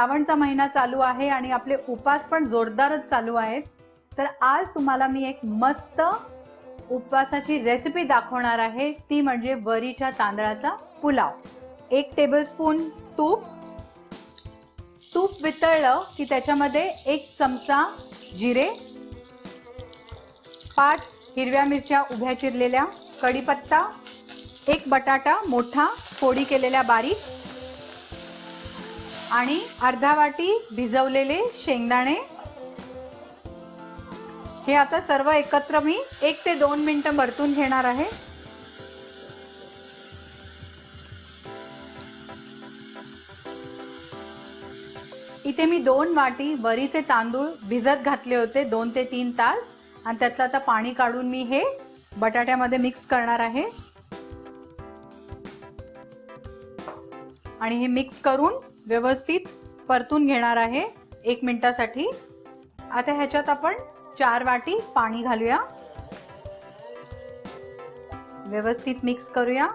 श्रावणचा महिना चालू आहे आणि आपले उपास पण जोरदारच चालू आहेत. तर आज तुम्हाला मी एक मस्त उपवासाची रेसिपी दाखवणार आहे. ती म्हणजे वरीच्या तांदळाचा पुलाव. एक टेबलस्पून तूप. तूप वितळलं की त्याच्यामध्ये एक चमचा जिरे पाच हिरव्या मिरच्या उभ्या चिरलेल्या कढीपत्ता एक बटाटा मोठा फोडी केलेल्या बारीक आणि अर्धा वाटी भिजवलेले शेंगदाणे. हे आता सर्व एकत्र मी एक ते दोन मिनटं परतून घेणार आहे. इथे मी दोन वाटी वरीचे तांदूळ भिजत घातले होते दोन ते तीन तास. आणि त्यातलं आता पाणी काढून मी हे बटाट्यामध्ये मिक्स करणार आहे. आणि हे मिक्स करून व्यवस्थित परतून घेणार आहे. एक मिनिटासाठी. आता ह्याच्यात आपण चार वाटी पाणी घालूया. व्यवस्थित मिक्स करूया.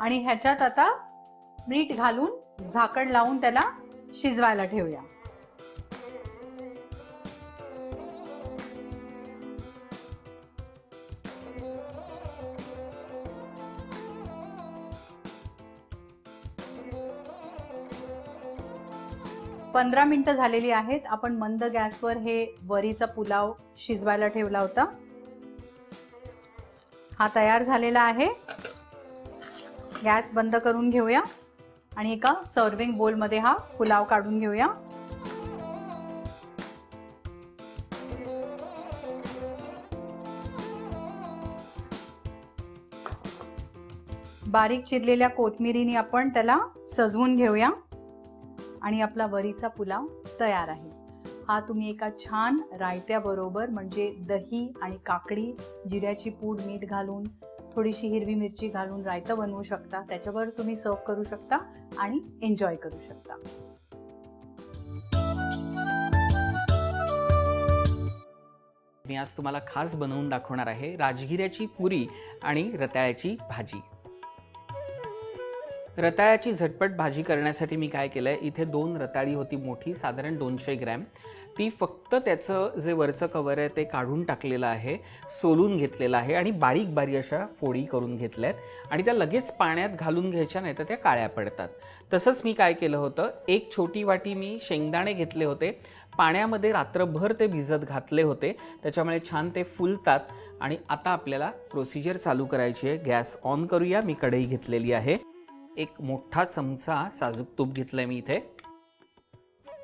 आणि ह्याच्यात आता मीठ घालून झाकण लावून त्याला शिजवायला ठेवूया. पंधरा मिनटं झालेली आहेत. आपण मंद गॅसवर हे वरीचा पुलाव शिजवायला ठेवला होता. हा तयार झालेला आहे. गॅस बंद करून घेऊया. आणि एका सर्विंग बोलमध्ये हा पुलाव काढून घेऊया. बारीक चिरलेल्या कोथमिरीने आपण त्याला सजवून घेऊया. आणि आपला वरीचा पुलाव तयार आहे. हा तुम्ही एका छान रायत्याबरोबर म्हणजे दही आणि काकडी जिऱ्याची पूड मीठ घालून थोडीशी हिरवी मिरची घालून रायतं बनवू शकता. त्याच्यावर तुम्ही सर्व करू शकता आणि एन्जॉय करू शकता. मी आज तुम्हाला खास बनवून दाखवणार आहे राजगिऱ्याची पुरी आणि रताळ्याची भाजी. रताळ्याची झटपट भाजी करण्यासाठी मी काय केलं आहे इथे दोन रताळी होती मोठी साधारण दोनशे ग्रॅम. ती फक्त त्याचं जे वरचं कवर आहे ते काढून टाकलेलं आहे सोलून घेतलेलं आहे आणि बारीक बारीक अशा फोडी करून घेतल्या आहेत आणि त्या लगेच पाण्यात घालून घ्यायच्या नाही तर त्या काळ्या पडतात. तसंच मी काय केलं होतं? एक छोटी वाटी मी शेंगदाणे घेतले होते. पाण्यामध्ये रात्रभर ते भिजत घातले होते. त्याच्यामुळे छान ते फुलतात आणि आता आपल्याला प्रोसिजर चालू करायची आहे. गॅस ऑन करूया. मी कढई घेतलेली आहे. एक मोठा चमचा साजूक तूप घेतलं आहे मी इथे.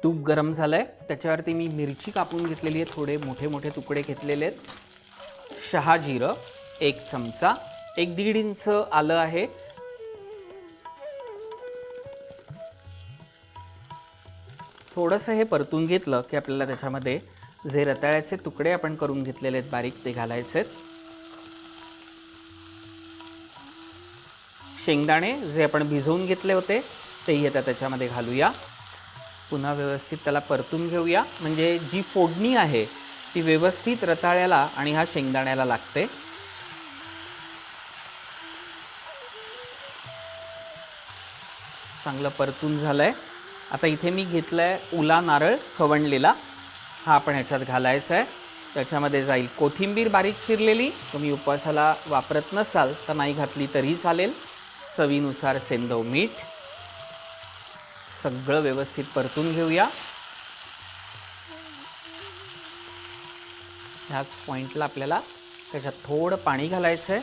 तूप गरम झालं आहे त्याच्यावरती मी मिरची कापून घेतलेली आहे. थोडे मोठे मोठे तुकडे घेतलेले आहेत. शहा जिरं एक चमचा. एक दीड इंच आलं आहे. थोडंसं हे परतून घेतलं की आपल्याला त्याच्यामध्ये जे रताळ्याचे तुकडे आपण करून घेतलेले आहेत बारीक ते घालायचे आहेत. शेंगदाणे जे आपण भिजवून घेतले होते तेही आता त्याच्यामध्ये घालूया. पुन्हा व्यवस्थित त्याला परतून घेऊया. म्हणजे जी फोडणी आहे ती व्यवस्थित रताळ्याला आणि ह्या शेंगदाण्याला लागते. चांगलं परतून झालं आहे आता इथे मी घेतलं आहे उला नारळ खवणलेला हा आपण ह्याच्यात घालायचा आहे त्याच्यामध्ये जाईल कोथिंबीर बारीक चिरलेली. तुम्ही उपवासाला वापरत नसाल तर नाही घातली तरीही चालेल. चवीनुसार सेंदव मीठ. सगळं व्यवस्थित परतून घेऊया. ह्याच पॉईंटला आपल्याला त्याच्यात थोडं पाणी घालायचं आहे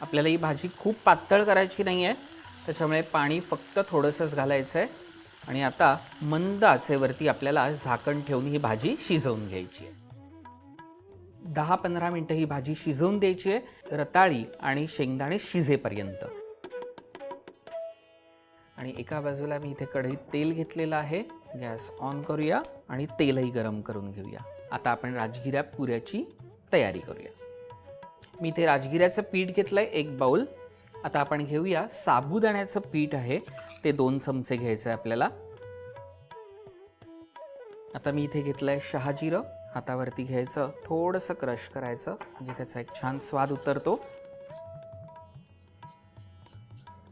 आपल्याला ही भाजी खूप पातळ करायची नाही आहे त्याच्यामुळे पाणी फक्त थोडंसंच घालायचं आहे आणि आता मंद आचेवरती आपल्याला झाकण ठेवून ही भाजी शिजवून घ्यायची आहे. दहा पंधरा मिनटं ही भाजी शिजवून द्यायची आहे रताळी आणि शेंगदाणे शिजेपर्यंत. आणि एका बाजूला मी इथे कढईत तेल घेतलेलं आहे. गॅस ऑन करूया आणि तेलही गरम करून घेऊया. आता आपण राजगिऱ्या पुऱ्याची तयारी करूया. मी इथे राजगिऱ्याचं पीठ घेतलं आहे एक बाऊल आता आपण घेऊया साबुदाण्याचं पीठ आहे. ते दोन चमचे घ्यायचं आहे आपल्याला. आता मी इथे घेतलं आहे शहाजिरं. हातावरती घ्यायचं थोडंसं क्रश करायचं म्हणजे त्याचा एक छान स्वाद उतरतो.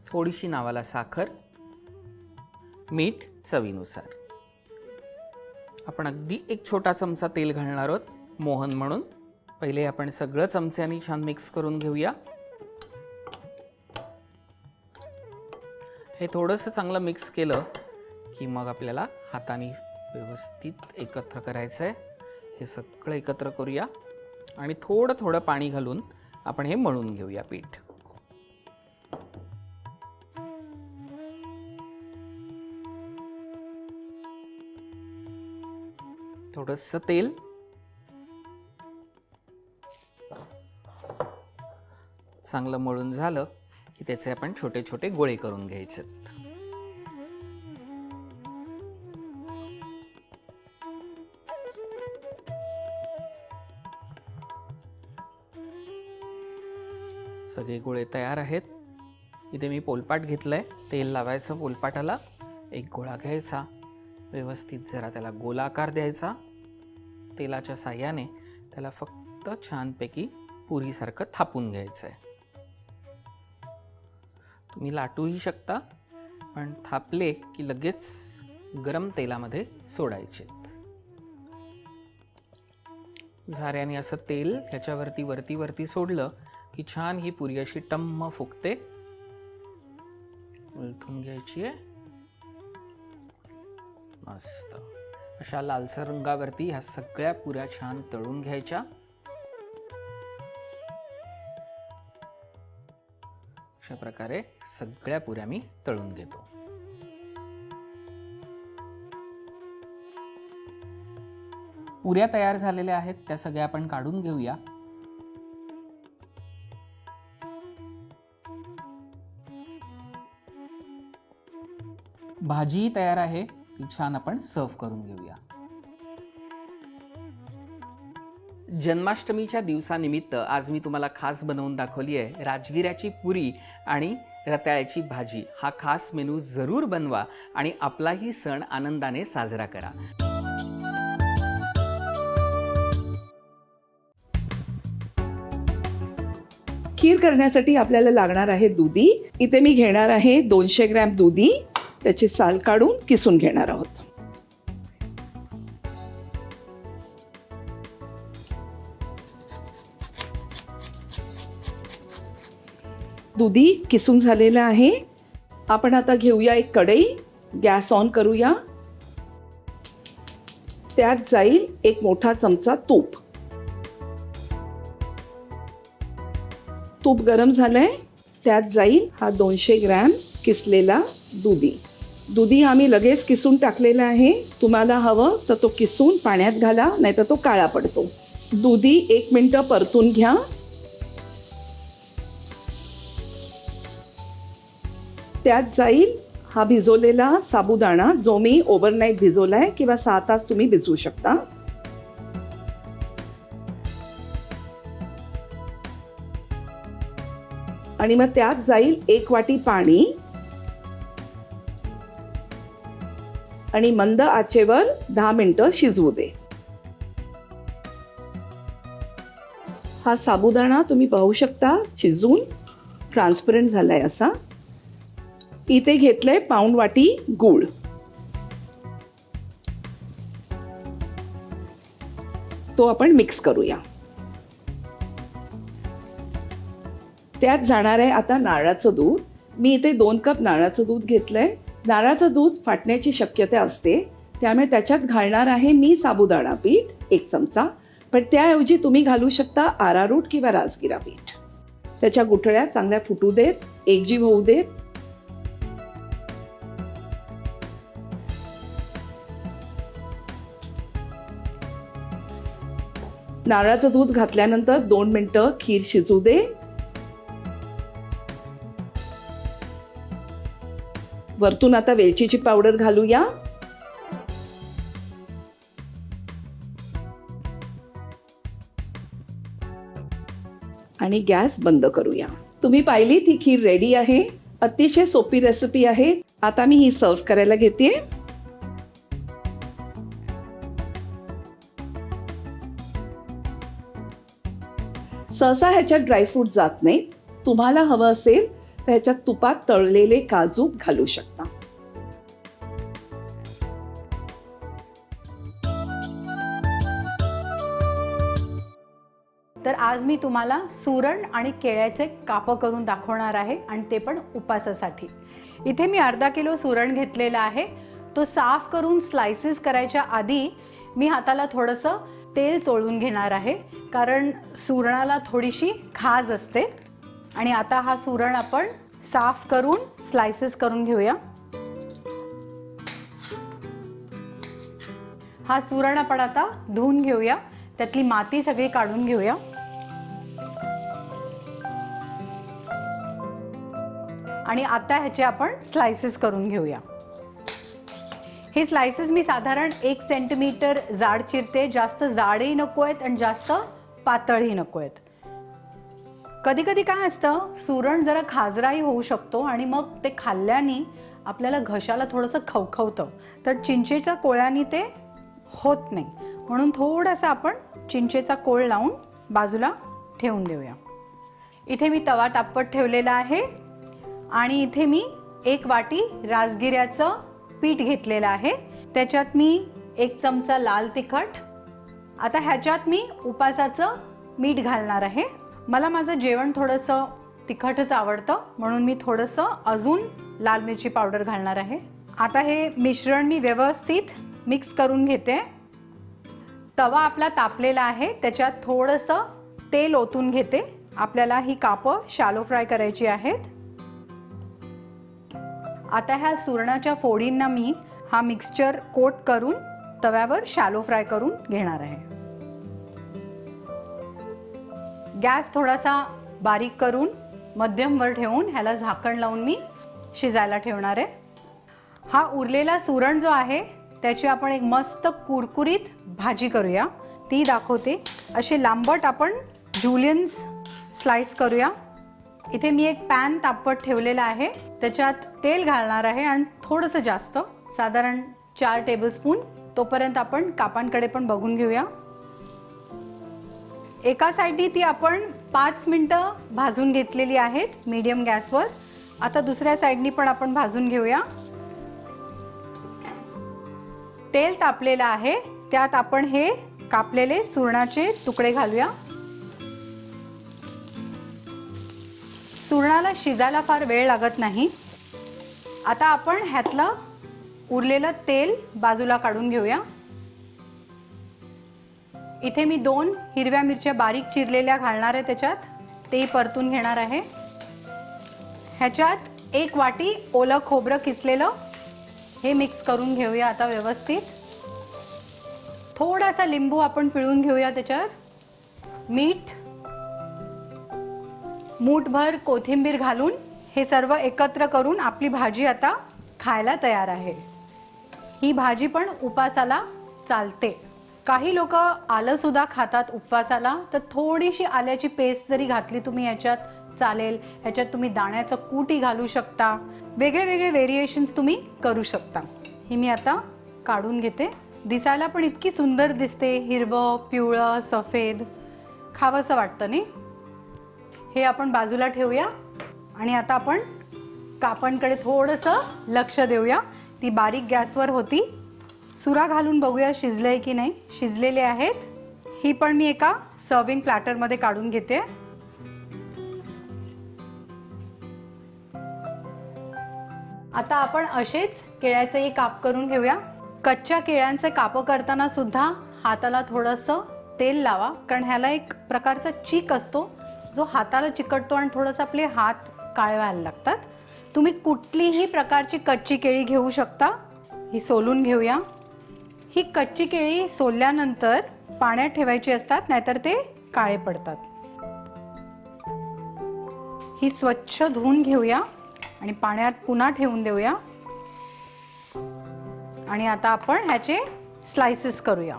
थोडीशी नावाला साखर मीठ चवीनुसार. आपण अगदी एक छोटा चमचा तेल घालणार आहोत मोहन म्हणून. पहिले आपण सगळं चमच्यानी छान मिक्स करून घेऊया. हे थोडंसं चांगलं मिक्स केलं की मग आपल्याला हाताने व्यवस्थित एकत्र करायचं आहे हे सगळं एकत्र करूया आणि थोडं थोडं पाणी घालून आपण हे मळून घेऊया पीठ. थोडंसं तेल. चांगलं मळून झालं की त्याचे आपण छोटे छोटे गोळे करून घ्यायचे. सगळे गोळे तयार आहेत. इथे मी पोलपाट घेतलं आहे तेल लावायचं पोलपाटाला. एक गोळा घ्यायचा. व्यवस्थित जरा त्याला गोलाकार द्यायचा. तेलाच्या साह्याने त्याला फक्त छानपैकी पुरीसारखं थापून घ्यायचं आहे तुम्ही लाटूही शकता पण थापले की लगेच गरम तेलामध्ये सोडायचे. झाऱ्याने असं तेल ह्याच्यावरती वरती वरती सोडलं की छान ही पुरी अशी टम्म फुगते उलथून घ्यायची आहे. मस्त. अशा लालसर रंगावरती ह्या सगळ्या पुऱ्या छान तळून घ्यायच्या. अशा प्रकारे सगळ्या पुऱ्या मी तळून घेतो. पुऱ्या तयार झालेल्या आहेत त्या सगळ्या आपण काढून घेऊया. भाजी तयार आहे. ती छान आपण सर्व करून घेऊया. जन्माष्टमीच्या दिवसानिमित्त आज मी तुम्हाला खास बनवून दाखवली आहे. राजगिऱ्याची पुरी आणि रताळ्याची भाजी. हा खास मेनू जरूर बनवा आणि आपलाही सण आनंदाने साजरा करा. खीर करण्यासाठी आपल्याला लागणार आहे दुधी. इथे मी घेणार आहे दोनशे ग्रॅम दुधी. त्याची साल काढून किसून घेणार आहोत. दुधी किसून झालेलं आहे. आपण आता घेऊया एक कढई. गॅस ऑन करूया. त्यात जाईल एक मोठा चमचा तूप. तूप गरम झालंय. त्यात जाईल हा दोनशे ग्रॅम किसलेला दुधी. दुधी आम्ही लगेच किसून टाकलेला आहे. तुम्हाला हवं तर तो किसून पाण्यात घाला नाहीतर तो काळा पडतो. दुधी एक मिनटं परतून घ्या. त्यात जाईल हा भिजवलेला साबुदाणा जो मी ओव्हरनाईट भिजवलाय किंवा सहा तास तुम्ही भिजवू शकता. आणि मग त्यात जाईल एक वाटी पाणी. आणि मंद आचेवर दहा मिनटं शिजवू दे. हा साबुदाणा तुम्ही पाहू शकता शिजून ट्रान्सपरंट झालाय असा. इथे घेतलंय पाऊंड वाटी गूळ. तो आपण मिक्स करूया. त्यात जाणार आहे आता नारळाचं दूध. मी इथे दोन कप नारळाचं दूध घेतलंय. नारळाचं दूध फाटण्याची शक्यता असते. त्यामुळे त्याच्यात घालणार आहे मी साबुदाणा पीठ एक चमचा. पण त्याऐवजी तुम्ही घालू शकता आरारूट किंवा राजगिरा पीठ. त्याच्या गुठळ्या चांगल्या फुटू देत एकजीव होऊ देत. नारळाचं दूध घातल्यानंतर दोन मिनटं खीर शिजू दे. वरतून आता वेलचीची पावडर घालूया. आणि गॅस बंद करूया. तुम्ही पाहिली ती खीर रेडी आहे? अतिशय सोपी रेसिपी आहे. आता मी ही सर्व करायला घेते. सहसा ह्याच्यात ड्रायफ्रूट जात नाहीत. तुम्हाला हवं असेल तर ह्याच्यात तुपात तळलेले काजू घालू शकता. तर आज मी तुम्हाला सुरण आणि केळ्याचे कापं करून दाखवणार आहे आणि ते पण उपासासाठी. इथे मी अर्धा किलो सुरण घेतलेला आहे. तो साफ करून स्लायसेस करायच्या आधी मी हाताला थोडंसं तेल चोळून घेणार आहे. कारण सुरणाला थोडीशी खाज असते. आणि आता हा सुरण आपण साफ करून स्लायसेस करून घेऊया. हा सुरण आपण आता धुवून घेऊया. त्यातली माती सगळी काढून घेऊया. आणि आता ह्याचे आपण स्लायसेस करून घेऊया. हे स्लायसेस मी साधारण एक सेंटीमीटर जाड चिरते. जास्त जाडही नको आहेत आणि जास्त पातळही नको आहेत. कधी कधी काय असतं सुरण जरा खाजराही होऊ शकतो आणि मग ते खाल्ल्याने आपल्याला घशाला थोडंसं खवखवतं. तर चिंचेच्या कोळ्याने ते होत नाही. म्हणून थोडासा आपण चिंचेचा कोळ लावून बाजूला ठेवून देऊया. इथे मी तवा तापवत ठेवलेला आहे आणि इथे मी एक वाटी राजगिऱ्याचं पीठ घेतलेलं आहे. त्याच्यात मी एक चमचा लाल तिखट. आता ह्याच्यात मी उपासाचं मीठ घालणार आहे. मला माझं जेवण थोडंसं तिखटच आवडतं म्हणून मी थोडंसं अजून लाल मिरची पावडर घालणार आहे. आता हे मिश्रण मी व्यवस्थित मिक्स करून घेते. तवा आपला तापलेला आहे त्याच्यात थोडंसं तेल ओतून घेते. आपल्याला ही कापं शालो फ्राय करायची आहेत. आता ह्या सुरणाच्या फोडींना मी हा मिक्सचर कोट करून तव्यावर शालो फ्राय करून घेणार आहे. गॅस थोडासा बारीक करून मध्यमवर ठेवून ह्याला झाकण लावून मी शिजायला ठेवणार आहे. हा उरलेला सुरण जो आहे त्याची आपण एक मस्त कुरकुरीत भाजी करूया. ती दाखवते. असे लांबट आपण जुलियन्स स्लाइस करूया. इथे मी एक पॅन तापवत ठेवलेला आहे. त्याच्यात तेल घालणार आहे आणि थोडंसं जास्त. साधारण चार टेबलस्पून तोपर्यंत आपण कापांकडे पण बघून घेऊया. एका साईडनी ती आपण पाच मिनटं भाजून घेतलेली आहेत मीडियम गॅसवर. आता दुसऱ्या साईडनी पण आपण भाजून घेऊया. तेल तापलेलं आहे त्यात आपण हे कापलेले सुरणाचे तुकडे घालूया. सुरणाला शिजायला फार वेळ लागत नाही. आता आपण ह्यातलं उरलेलं तेल बाजूला काढून घेऊया. इथे मी दोन हिरव्या मिरच्या बारीक चिरलेल्या घालणार आहे त्याच्यात. ते परतून घेणार आहे. ह्याच्यात एक वाटी ओलं खोबरं किसलेलं. हे मिक्स करून घेऊया आता व्यवस्थित. थोडासा लिंबू आपण पिळून घेऊया त्याच्यात. मीठ. मूठभर कोथिंबीर घालून हे सर्व एकत्र करून आपली भाजी आता खायला तयार आहे. ही भाजी पण उपासाला चालते. काही लोक आलं सुद्धा खातात उपवासाला तर थोडीशी आल्याची पेस्ट जरी घातली तुम्ही याच्यात चालेल. ह्याच्यात तुम्ही दाण्याचं कुटी घालू शकता. वेगळे वेगळे व्हेरिएशन्स तुम्ही करू शकता. ही मी आता काढून घेते. दिसायला पण इतकी सुंदर दिसते. हिरवं पिवळं सफेद. खावंसं वाटतं नाही? हे आपण बाजूला ठेवूया. आणि आता आपण कापणकडे थोडंसं लक्ष देऊया. ती बारीक गॅसवर होती. सुरा घालून बघूया शिजलंय की नाही. शिजलेले आहेत. ही पण मी एका सर्विंग प्लॅटरमध्ये काढून घेते. आता आपण असेच केळ्याचेही काप करून घेऊया. कच्च्या केळ्यांचे कापं करताना सुद्धा हाताला थोडंसं तेल लावा. कारण ह्याला एक प्रकारचा चीक असतो. जो हाताला चिकटतो आणि थोडंसं आपले हात काळे व्हायला लागतात. तुम्ही कुठलीही प्रकारची कच्ची केळी घेऊ शकता. ही सोलून घेऊया. ही कच्ची केळी सोलल्यानंतर पाण्यात ठेवायची असतात नाहीतर ते काळे पडतात. ही स्वच्छ धुवून घेऊया आणि पाण्यात पुन्हा ठेवून देऊया. आणि आता आपण ह्याचे स्लायसेस करूया.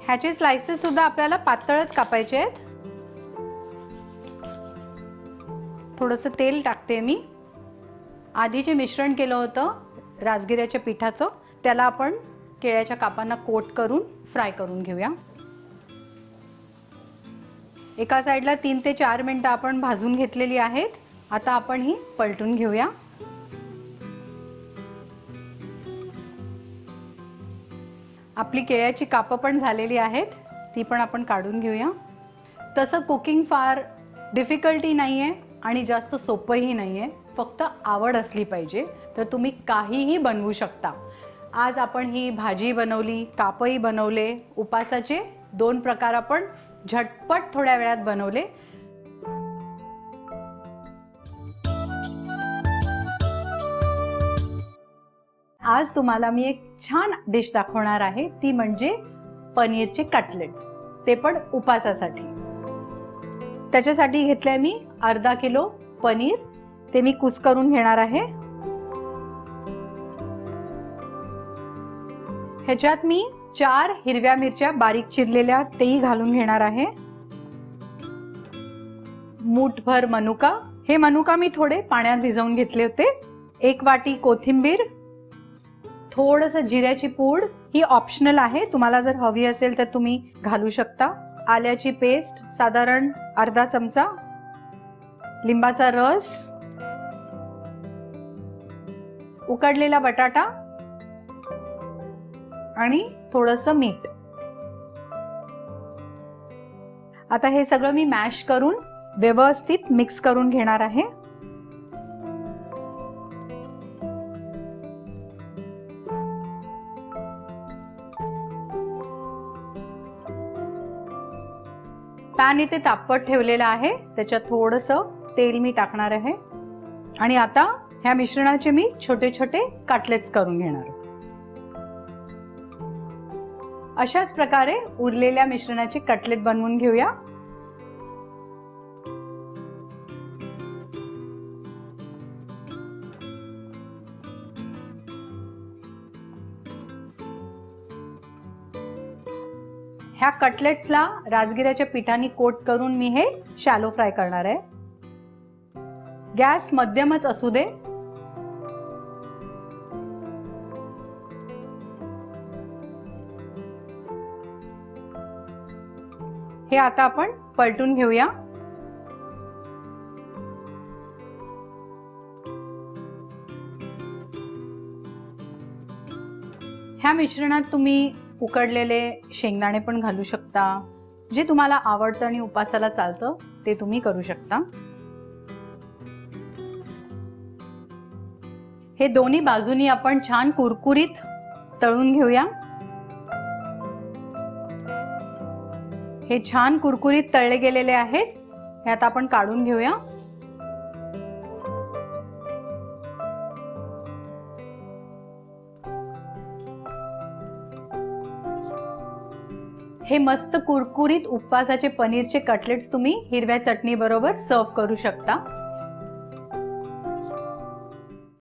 ह्याचे स्लायसेस सुद्धा आपल्याला पातळच कापायचे आहेत. थोडंसं तेल टाकते मी. आधी जे मिश्रण केलं होतं राजगिऱ्याच्या पिठाचं. त्याला आपण केळ्याच्या कापांना कोट करून फ्राय करून घेऊया. एका साईडला तीन ते चार मिनटं आपण भाजून घेतलेली आहेत. आता आपण ही पलटून घेऊया. आपली केळ्याची कापं पण झालेली आहेत. ती पण आपण काढून घेऊया. तसं कुकिंग फार डिफिकल्टी नाही आहे आणि जास्त सोपंही नाही आहे फक्त आवड असली पाहिजे. तर तुम्ही काहीही बनवू शकता. आज आपण ही भाजी बनवली कापही बनवले उपासाचे दोन प्रकार आपण झटपट थोड्या वेळात बनवले. आज तुम्हाला मी एक छान डिश दाखवणार आहे ती म्हणजे पनीरचे कटलेट्स. ते पण उपासासाठी. त्याच्यासाठी घेतलंय मी अर्धा किलो पनीर. ते मी कुस करून घेणार आहे. ह्याच्यात मी चार हिरव्या मिरच्या बारीक चिरलेल्या तेही घालून घेणार आहे. मूठभर मनुका. हे मनुका मी थोडे पाण्यात भिजवून घेतले होते. एक वाटी कोथिंबीर. थोडस जिऱ्याची पूड. ही ऑप्शनल आहे. तुम्हाला जर हवी असेल तर तुम्ही घालू शकता. आल्याची पेस्ट साधारण अर्धा चमचा. लिंबाचा रस. उकडलेला बटाटा. आणि थोडस मीठ. आता हे सगळं मी मॅश करून व्यवस्थित मिक्स करून घेणार आहे. पॅन इथे तापवत ठेवलेला आहे. त्याच्यात थोडस तेल मी टाकणार आहे. आणि आता ह्या मिश्रणाचे मी छोटे छोटे काटलेट्स करून घेणार. अशाच प्रकारे उरलेल्या मिश्रणाचे कटलेट बनवून घेऊया. ह्या कटलेट्सला राजगिऱ्याच्या पिठाने कोट करून मी हे शॅलो फ्राय करणार आहे. गॅस मध्यमच असू दे हे आता आपण पलटून घेऊया. ह्या मिश्रणात तुम्ही उकडलेले शेंगदाणे पण घालू शकता. जे तुम्हाला आवडतं आणि उपासाला चालतं ते तुम्ही करू शकता. हे दोन्ही बाजूनी आपण छान कुरकुरीत तळून घेऊया. हे छान कुरकुरीत तळले गेलेले आहेत. हे आता आपण काढून घेऊया. हे मस्त कुरकुरीत उपवासाचे पनीरचे कटलेट्स तुम्ही हिरव्या चटणी बरोबर सर्व करू शकता.